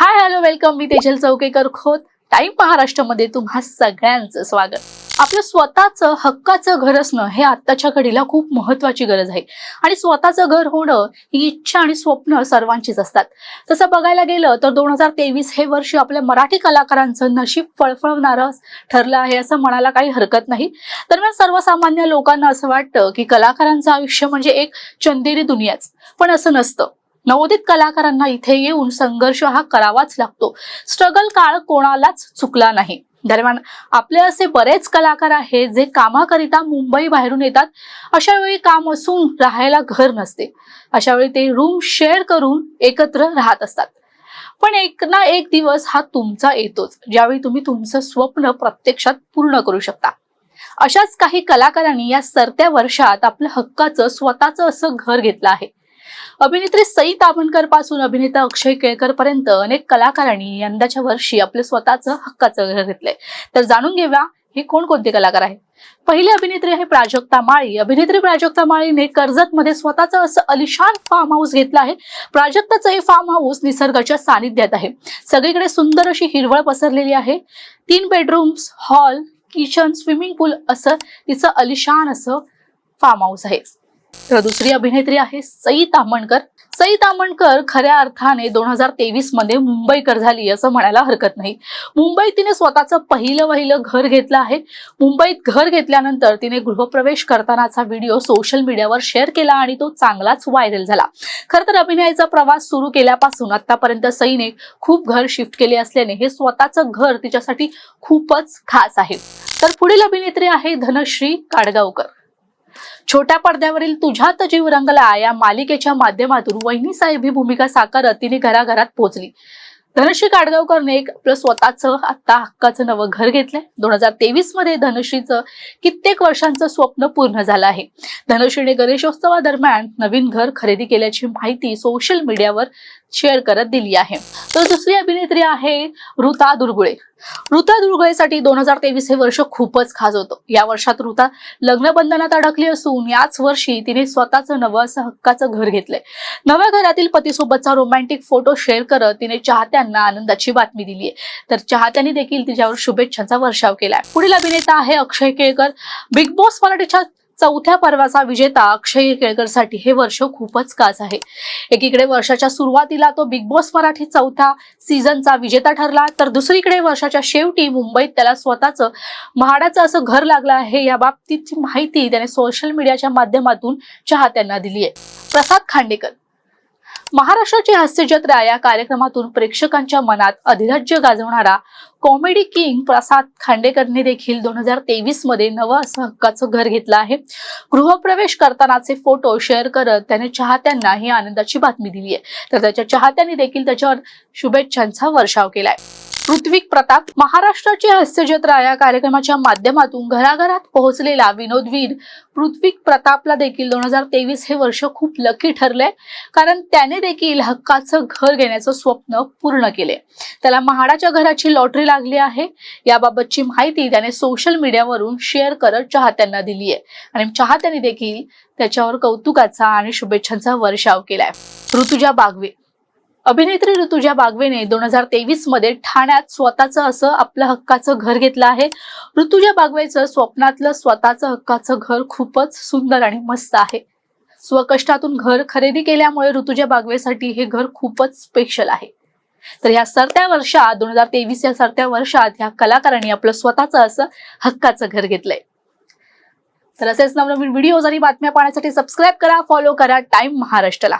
हाय hello welcome मी Tejal Chaukekar Khot. Time महाराष्ट्रामध्ये तुम्हा सगळ्यांचं स्वागत. आपलं स्वतःचं हक्काचं घर असणं हे आत्ताच्या घडीला खूप महत्वाची गरज आहे. आणि स्वतःचं घर होणं ही इच्छा आणि स्वप्न सर्वांचीच असतात. तसं बघायला गेलं तर दोन हजार तेवीस हे वर्ष आपल्या मराठी कलाकारांचं नशीब फळफळवणारं ठरलं आहे असं म्हणायला काही हरकत नाही. दरम्यान सर्वसामान्य लोकांना असं वाटतं की कलाकारांचं आयुष्य म्हणजे एक चंदेरी दुनियाच. पण असं नसतं. नवोदित कलाकारांना इथे येऊन संघर्ष हा करावाच लागतो. स्ट्रगल काळ कोणालाच चुकला नाही. दरम्यान आपले असे बरेच कलाकार आहेत जे कामाकरिता मुंबई बाहेरून येतात. अशा वेळी काम असून राहायला घर नसते. अशा वेळी ते रूम शेअर करून एकत्र राहत असतात. पण एक ना एक दिवस हा तुमचा येतोच ज्यावेळी तुम्ही तुमचं स्वप्न प्रत्यक्षात पूर्ण करू शकता. अशाच काही कलाकारांनी या सरत्या वर्षात आपलं हक्काचं स्वतःचं असं घर घेतलं आहे. अभिनेत्री सई ताबणकरपासून अभिनेता अक्षय केळकर पर्यंत अनेक कलाकारांनी यंदाच्या वर्षी आपलं स्वतःचं हक्काचं घर घेतलंय. तर जाणून घेऊया हे कोणकोणते कलाकार आहेत? पहिली अभिनेत्री आहे प्राजक्ता माळी. अभिनेत्री प्राजक्ता माळीने कर्जत मध्ये स्वतःचं असं अलिशान फार्म हाऊस घेतलं आहे. प्राजक्ताचं हे फार्म हाऊस निसर्गाच्या सानिध्यात आहे. सगळीकडे सुंदर अशी हिरवळ पसरलेली आहे. तीन bedrooms hall kitchen swimming pool असं तिचं अलिशान असं फार्म हाऊस आहे. तर दुसरी अभिनेत्री आहे सई तामणकर सई तामणकर खऱ्या अर्थाने दोन हजार तेवीसमध्ये मुंबईकर झाली असं म्हणायला हरकत नाही. मुंबईत तिने स्वतःचं पहिलं वहिलं घर घेतलं आहे. मुंबईत घर घेतल्यानंतर तिने गृहप्रवेश करतानाचा व्हिडिओ सोशल मीडियावर शेअर केला आणि तो चांगलाच व्हायरल झाला. खर तर अभिनयाचा प्रवास सुरू केल्यापासून आतापर्यंत सईने खूप घर शिफ्ट केले असल्याने हे स्वतःचं घर तिच्यासाठी खूपच खास आहे. तर पुढील अभिनेत्री आहे धनश्री काडगावकर. छोट्या पडद्यावरील तुझ्यात जीव रंगला या मालिकेच्या माध्यमातून वहिनी साहेब ही भूमिका साकारत तिने घराघरात पोहोचली धनश्री काडगावकरने एक आपलं स्वतःचं आता हक्काचं नवं घर घेतलंय. दोन हजार तेवीसमध्ये धनश्रीचं कित्येक वर्षांचं स्वप्न पूर्ण झालं आहे. धनश्रीने गणेशोत्सवादरम्यान नवीन घर खरेदी केल्याची माहिती सोशल मीडियावर शेअर करत दिली आहे. तर दुसरी अभिनेत्री आहे ऋता दुर्गुळे. ऋता दुर्गुळेसाठी दोन हजार तेवीस हे वर्ष खूपच खास होतं. या वर्षात ऋता लग्नबंधनात अडकली असून याच वर्षी तिने स्वतःचं नवं असं हक्काचं घर घेतलंय. नव्या घरातील पतीसोबतचा रोमॅन्टिक फोटो शेअर करत तिने चाहत्यांना आनंदाची बातमी दिली आहे. तर चाहत्यांनी देखील तिच्यावर शुभेच्छांचा वर्षाव केलाय. पुढील अभिनेता आहे अक्षय केळकर. बिग बॉस मराठीच्या चौथ्या पर्वाचा विजेता अक्षय केळकरसाठी हे वर्ष खूपच खास आहे. एकीकडे वर्षाच्या सुरुवातीला तो बिग बॉस मराठी चौथ्या सीझनचा विजेता ठरला तर दुसरीकडे वर्षाच्या शेवटी मुंबईत त्याला स्वतःचं म्हाडाचं असं घर लागलं आहे या बाबतीतची माहिती त्याने सोशल मीडियाच्या माध्यमातून चाहत्यांना दिली आहे प्रसाद खांडेकर. महाराष्ट्राची हास्यजत्रा या कार्यक्रमातून प्रेक्षकांच्या मनात अधिराज्य गाजवणारा कॉमेडी किंग प्रसाद खांडेकरने देखील दोन हजार तेवीसमध्ये नवं असं हक्काचं घर घेतलं आहे. गृहप्रवेश करतानाचे फोटो शेअर करत त्याने चाहत्यांना ही आनंदाची बातमी दिली आहे. तर त्याच्या चाहत्यांनी देखील त्याच्यावर शुभेच्छांचा वर्षाव केलाय. ऋत्विक प्रताप महाराष्ट्राची हास्यजत्रा या कार्यक्रमाच्या माध्यमातून घराघरात पोहोचलेला विनोदवीर पृथ्वीक प्रतापला देखील दोन हजार तेवीस हे वर्ष खूप लकी ठरलंय. कारण त्याने देखील हक्काचं घर घेण्याचं स्वप्न पूर्ण केले त्याला महाडाच्या घराची लॉटरी लागली आहे. याबाबतची माहिती त्याने सोशल मीडियावरून शेअर करत चाहत्यांना दिली आहे आणि चाहत्यांनी देखील त्याच्यावर कौतुकाचा आणि शुभेच्छांचा वर्षाव केलाय. ऋतुजा बागवे. अभिनेत्री ऋतुजा बागवेने दोन हजार तेवीसमध्ये ठाण्यात स्वतःचं असं आपलं हक्काचं घर घेतलं आहे. ऋतुजा बागवेचं स्वप्नातलं स्वतःचं हक्काचं घर खूपच सुंदर आणि मस्त आहे. स्वकष्टातून घर खरेदी केल्यामुळे ऋतुजा बागवेसाठी हे घर खूपच स्पेशल आहे. तर ह्या सरत्या वर्षात दोन हजार तेवीस या सरत्या वर्षात ह्या कलाकारांनी आपलं स्वतःचं असं हक्काचं घर घेतलंय. तर असेच नवनवीन व्हिडिओज आणि बातम्या पाहण्यासाठी सबस्क्राईब करा फॉलो करा टाइम महाराष्ट्राला.